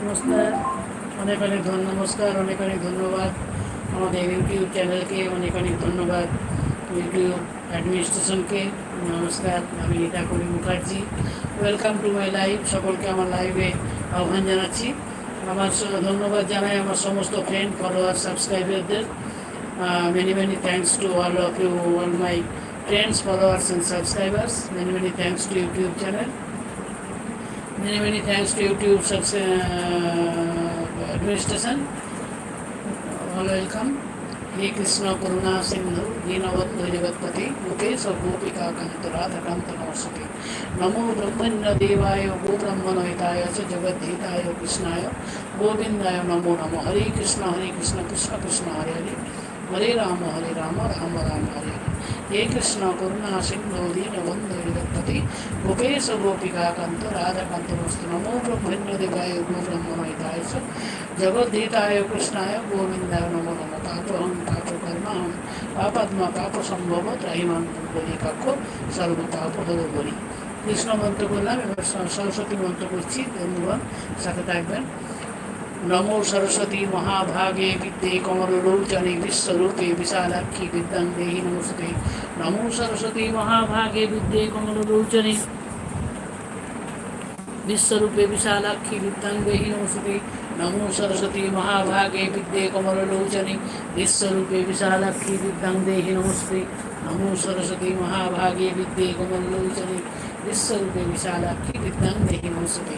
নমস্কার। অনেক অনেক ধন্য নমস্কার, অনেক অনেক ধন্যবাদ। আমাদের ইউটিউব চ্যানেলকে অনেক অনেক ধন্যবাদ। ইউটিউব অ্যাডমিনিস্ট্রেশনকে নমস্কার। আমি Rita Kabi Mukherjee. Welcome to my live সকলকে আমার লাইভে আহ্বান জানাচ্ছি। আমার ধন্যবাদ জানাই আমার সমস্ত friend follower সাবস্ক্রাইবারদের many many thanks to all of you all my friends followers and subscribers many many thanks to YouTube channel Many, many thanks to YouTube subs- uh, administration. Welcome. हे कृष्ण करुणा सिंधु दीनवंधु जगत्पति मुकेश गोपिका कंत राधा कांत नमस्ते नमो ब्रह्मण्य देवाय गो ब्रह्मणहिताय च जगद्धिताय कृष्णाय गोविंदाय नमो नमो हरे कृष्ण हरे कृष्ण कृष्ण कृष्ण हरे हरे ஹரே ராம ஹரே ராம ராம ராம ஹரே ஹே கிருஷ்ண குருணா சிந்து தீனபந்து விதப்பதி குபேச கோபிகா கந்த ராஜகந்த வஸ்து நமோ பிரம்மேந்திரதிகாய பிரம்மணாய ச ஜகோதீதாய கிருஷ்ணாய கோவிந்தாய நமோ நம பாபம் பாப கர்மாம் பாபாத்மா பாப சம்பவ த்ரைமான் বলি কাকো সর্ব পাপ হল বলি কৃষ্ণ মন্ত্র বললাম এবার সরস্বতী মন্ত্র করছি বন্ধুগণ সাথে থাকবেন नमो सरस्वती महाभागे विद्ये कमलोचने विश्वरूपे विशालाक्षी विद्यां देहि नमस्ते। नमो सरस्वती महाभागे विद्ये कमलोचने विश्वरूपे विशालाक्षी विद्यां देहि नमस्ते। नमो सरस्वती महाभागे विद्ये कमलोचने विश्वरूपे विशालाक्षी विद्यां देहि नमस्ते। नमो सरस्वती महाभागे विद्ये कमलोचने বিশালাক্ষী বিদ্যাঙ্গেহি নমস্তে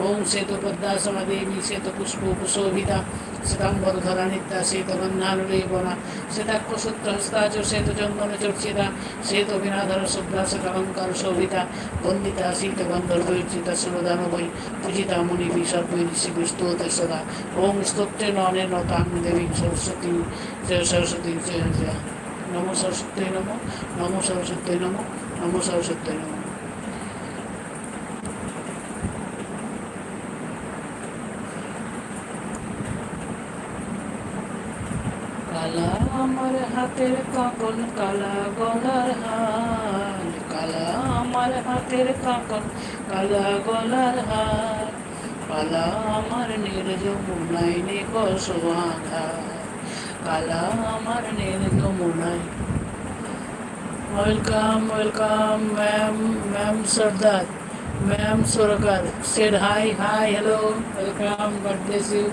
ওম শ্বেতপদ্মাসনা দেবী শ্বেতপুষ্পোপশোভিতা শ্বেতাম্বরধরা নিত্যা শ্বেতবন্ধানুলেপনা শ্বেতাক্ষসূত্রহস্তা চ শ্বেতচন্দন চর্চিতা শ্বেতবিনাধর শুভ্রা সকালঙ্কার শোভিতা বন্দিতা শীতগন্ধর্বৈর্চিতা সুরদানবৈ পূজিতা মুনিভি সর্বৈ ঋষিভি স্তোতে সদা ওম স্তোত্রে ননে নতাং দেবী সরস্বতী জয় সরস্বতী জয় জয় নম সরস্বতী নম নম সরস্বতী নম নম সরস্বতী নম কালা আমার হাতের কাকন কালা গলার হার কালা আমার হাতের কাকন কালা গলার হার কালা আমার নীল যমুনাই নিকষ আধার কালা আমার নীল যমুনাই welcome welcome ma'am ma'am Sardar ma'am Sarkar said hi hi hello welcome God bless you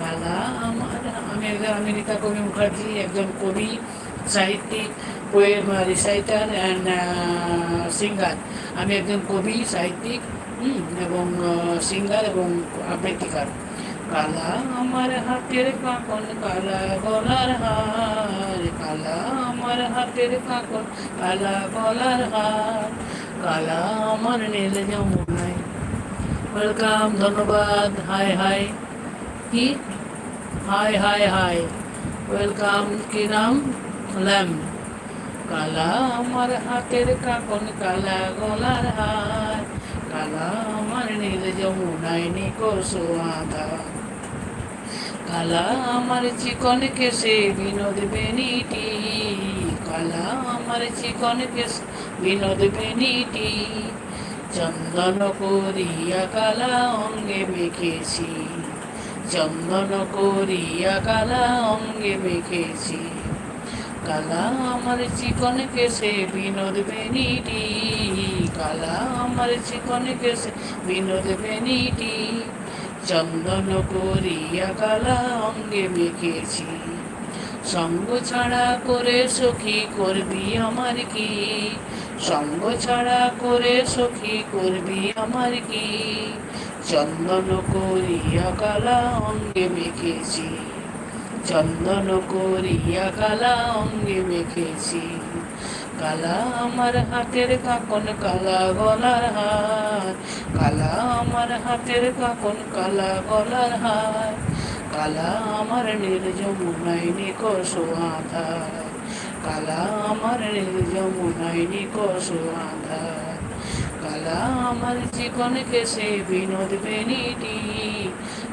দাদা আমার আমি একজন আমি রীতা কবি, মুখার্জি, একজন কবি, সাহিত্যিক পোয়েম রিসাইটার অ্যান্ড সিঙ্গার আমি একজন কবি, সাহিত্যিক এবং সিঙ্গার এবং আবৃত্তিকার। কালা আমার হাতের কাকন, কালা গলার হার। কালা আমার হাতের কাকন, কালা গলার হার। কালা আমার নীল যমুনায়। ওয়েলকাম, ধন্যবাদ, হাই হাই। কি? Hi hi hi. ওয়েলকাম, কি নাম? ল্যাম কালা আমার হাতের কাকন, কালা গলার হার। কালা আমার নীল যমুনায় নিকোষ আধা কালা আমার চিকন কেসে বিনোদ বেনিটি কালা আমার চিকন কেসে বিনোদ বেনিটি চন্দন করিয়া কালা অঙ্গে মেখেছি। চন্দন করিয়া কালা অঙ্গে মেখেছি। কালা আমার চিকন কেসে বিনোদ বেনিটি। কালা আমার চিকন কেসে বিনোদ বেনিটি। চন্দন করিয়া কালা অঙ্গে মেখেছি। সঙ্গ ছাড়া করে সখী করবি আমার কি? সঙ্গ ছাড়া করে সখী করবি আমার কি? চন্দন করিয়া কালা অঙ্গে মেখেছি। চন্দন করিয়া কালা অঙ্গে মেখেছি কালা আমার হাতের কাকন, কালা গলার হার। কালা আমার হাতের কাকন, কালা গলার হার। কালা আমার নীল যমুনাই নিকষ আধার। কালা আমার নীল যমুনাই নিকষ আধার। কালা আমার চিকন কেসে বিনোদ বেনিটি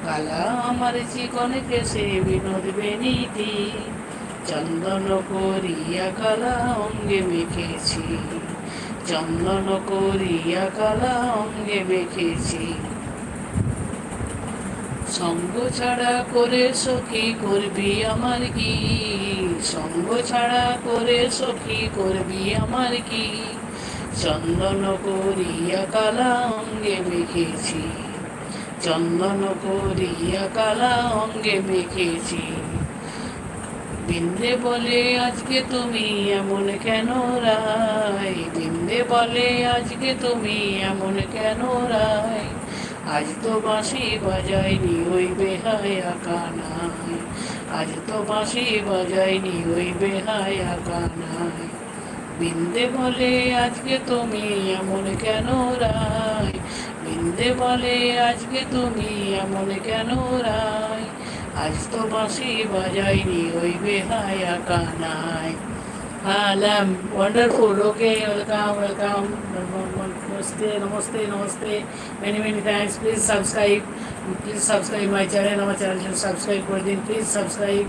কালা আমার চিকন কেসে বিনোদ বেনিটি চন্দন করিয়া কালা অঙ্গে মেখেছি। চন্দন করিয়া কালা অঙ্গে মেখেছি। সঙ্গ ছাড়া করে সখী করবি আমার কি? সঙ্গ ছাড়া করে সখী করবি আমার কি? চন্দন করিয়া কালা অঙ্গে মেখেছি। চন্দন করিয়া কালা অঙ্গে মেখেছি। বিন্দে বলে, আজকে তুমি এমন কেন রায়? বিন্দে বলে, আজকে তুমি এমন কেন রায়? আজ তো বাঁশি বাজাইনি ওই বেহায়া কানায় আজ তো বাঁশি বাজাইনি ওই বেহায়া কানায় বিন্দে বলে, আজকে তুমি এমন কেন রায়? বিন্দে বলে, আজকে তুমি এমন কেন রায়? আজ তো বাঁশি বাজাইনি ওই বেহায়া কানায়। Alam, wonderful. Okay, welcome, welcome. Namaste, namaste, namaste. Many, many thanks. Please subscribe. Please subscribe my channel. আমার চ্যানেল subscribe করে দিন. Please subscribe.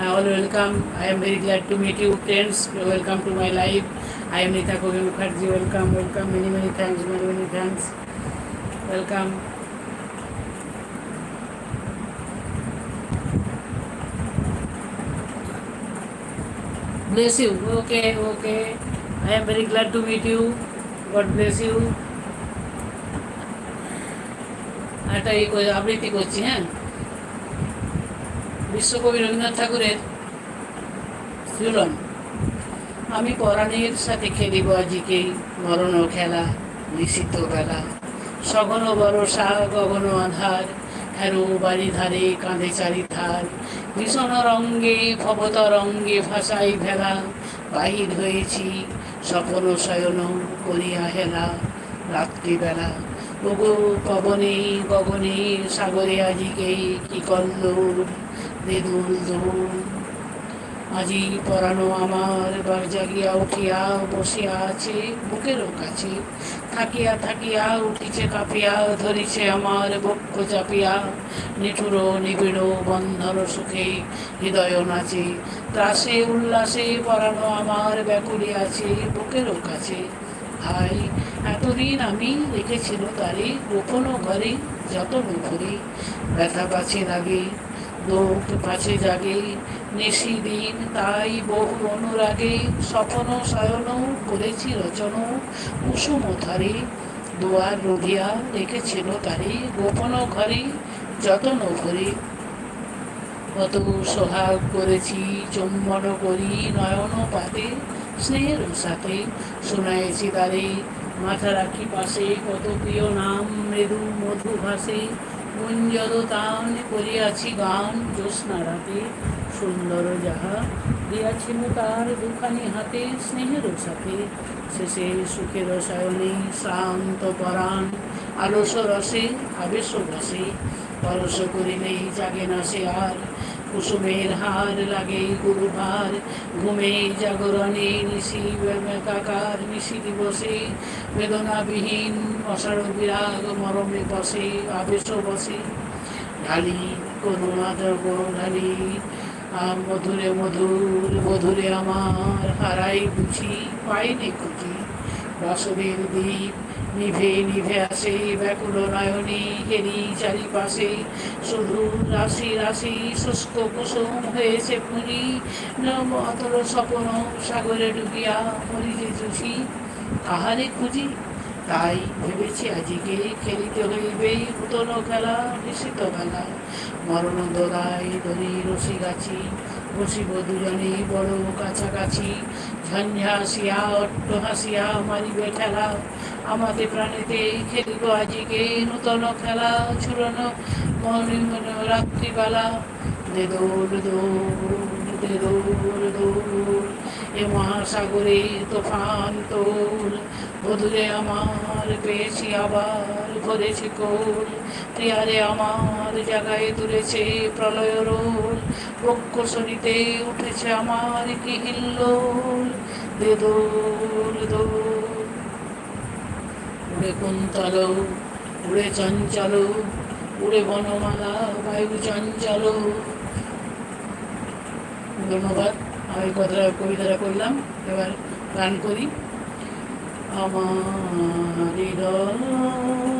I all welcome. I am very glad to meet you, friends. Welcome to my life. I am Nita Kogi Mukherjee. Welcome, welcome. Many, many thanks. Many, many thanks. Bless you. Okay, okay. I am very glad to meet you. God bless you. একটা এই করে আবৃত্তি করছি হ্যাঁ বিশ্বকবি রবীন্দ্রনাথ ঠাকুরের শ্রীলন আমি পরাণের সাথে খেলিব আজিকেই মরণ খেলা নিষিদ্ধ বেলা সঘন বরষা গগন আধার হ্যারো বাড়ি ধারে, কাঁধে চারি ধার। ভীষণ রঙ্গে ভবত রঙ্গে ভাষাই ভেলা। বাহির হয়েছি, স্বপন শয়ন করিয়া হেলা রাত্রিবেলা ওগো পবনে গগনে সাগরে আজিকে কি কল্লোল দেদুল দোল। আজি পরানো আমার বার জাগিয়া উঠিয়া বসিয়া আছে বুকেরও কাছে। থাকিয়া থাকিয়া উঠিছে, কাঁপিয়া ধরিছে আমার বক্ষ চাপিয়া। নিঠুর নিবিড় বন্ধন সুখে হৃদয় নাচে। ত্রাসে, উল্লাসে পরানো আমার ব্যাকুলি আছে বুকেরও কাছে। হাই এতদিন আমি রেখেছিল তারে, গোপন ঘরে যতন করি। ব্যথা পাছে লাগে লোক পাছে জাগে নিশি দিন তাই বহু অনুরাগে স্বপন শয়ন করেছি রচন কুসুম ধারে দুয়ার রুধিয়া রেখেছিল তারে গোপন ঘরে যতন করি কত সোহাগ করেছি, চুম্বন করি, নয়ন পাতে, স্নেহের সাথে শোনাইছি তারে মাথা রাখি পাশে কত প্রিয় নাম, মৃদু মধু ভাসে গুঞ্জর তান করিয়াছি গান জ্যোৎস্না রাতে সুন্দর যাহা দিয়াছিল তার দুখানি হাতে, স্নেহের সাথে। শেষে সুখের শয়নে শ্রান্ত পরাণ, আলস রসে, আবেশ বসে। পরশ করিলেই জাগে না সে আর। কুসুমের হার লাগে গুরুভার। ঘুমে জাগরণে নিশি কাকার নিশি দিবসে বেদনাবিহীন অসাড় বিরাগ মরমে বসে, আবেশ বসে। ঢালি করুণা জগ ঢালি আম মধুরে মধুর, মধুরে আমার হারাই বুঝি, পাইনি খুঁজি। বাসবের দ্বীপ নিভে নিভে আসে ব্যাকুল নয়নী হেরি চারিপাশে। শুধু রাশি রাশি শুষ্ক কুসুম হয়েছে পুরী। অতল স্বপন সাগরে ডুবিয়া মরি যে চুষি। কাহারে খুঁজি? তাই ভেবেছি আজকে খেলিতে হইবে নূতন খেলা, নিশ্চিত খেলা। মরণ দোলায় দড়ি রসি গাছি বসিব দুজনে বড় কাছাকাছি। ঝঞ্ঝা হাসিয়া অট্ট হাসিয়া মারিবে খেলা। আমাদের প্রাণীতে খেলিব আজকে নূতন খেলা ছুড়ানো মনে মনে রাত্রিবেলা। দে দৌড় দৌড়, দে দৌড় দৌড়, এ মহাসাগরে তোফান তোল। বধুরে আমার পেয়েছি আবার, ভরেছি কোল। প্রিয়ারে আমার জায়গায় তুলেছে প্রলয় রোল। বক্ষ সরিতে উঠেছে আমার কি হিল্লোল দে দোল। দোল উড়ে কুন্তল, উড়ে চঞ্চল, উড়ে বনমালা, বায়ু চঞ্চল। ধন্যবাদ, আমি কথাটা কবিতাটা করলাম এবার গান করি। আমার হৃদয়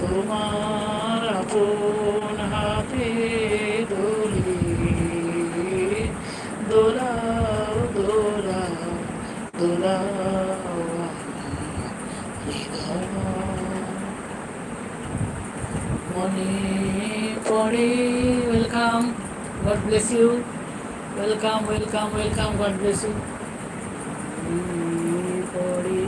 তোমার আপন হাতে দোলে। দোলাও দোলাও দোলাও মনে পড়ে welcome God bless you welcome welcome welcome God bless you পড়ে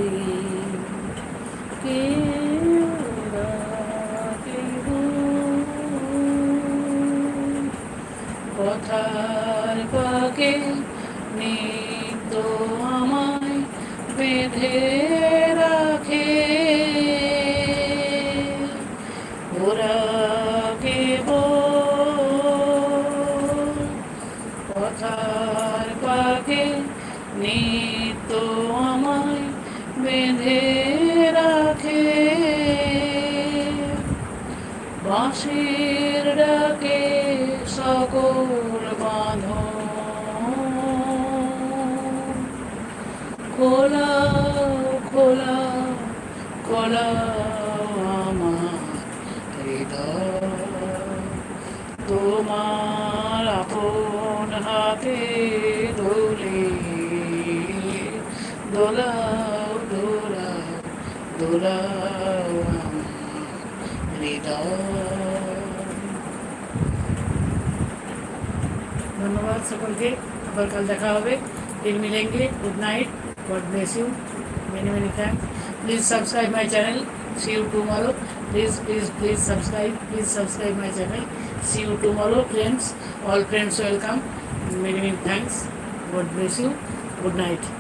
কথার পাকে নিত আমায় বেঁধে বাঁশির ডাকে সকল বাঁধ খোলা খোলা খোলা আমার হৃদয়। তোমার সকলকে আবার কাল দেখা হবে फिर मिलेंगे good night God bless you many many thanks please subscribe my channel see you tomorrow please please please subscribe please subscribe my channel see you tomorrow friends all friends welcome many many thanks God bless you good night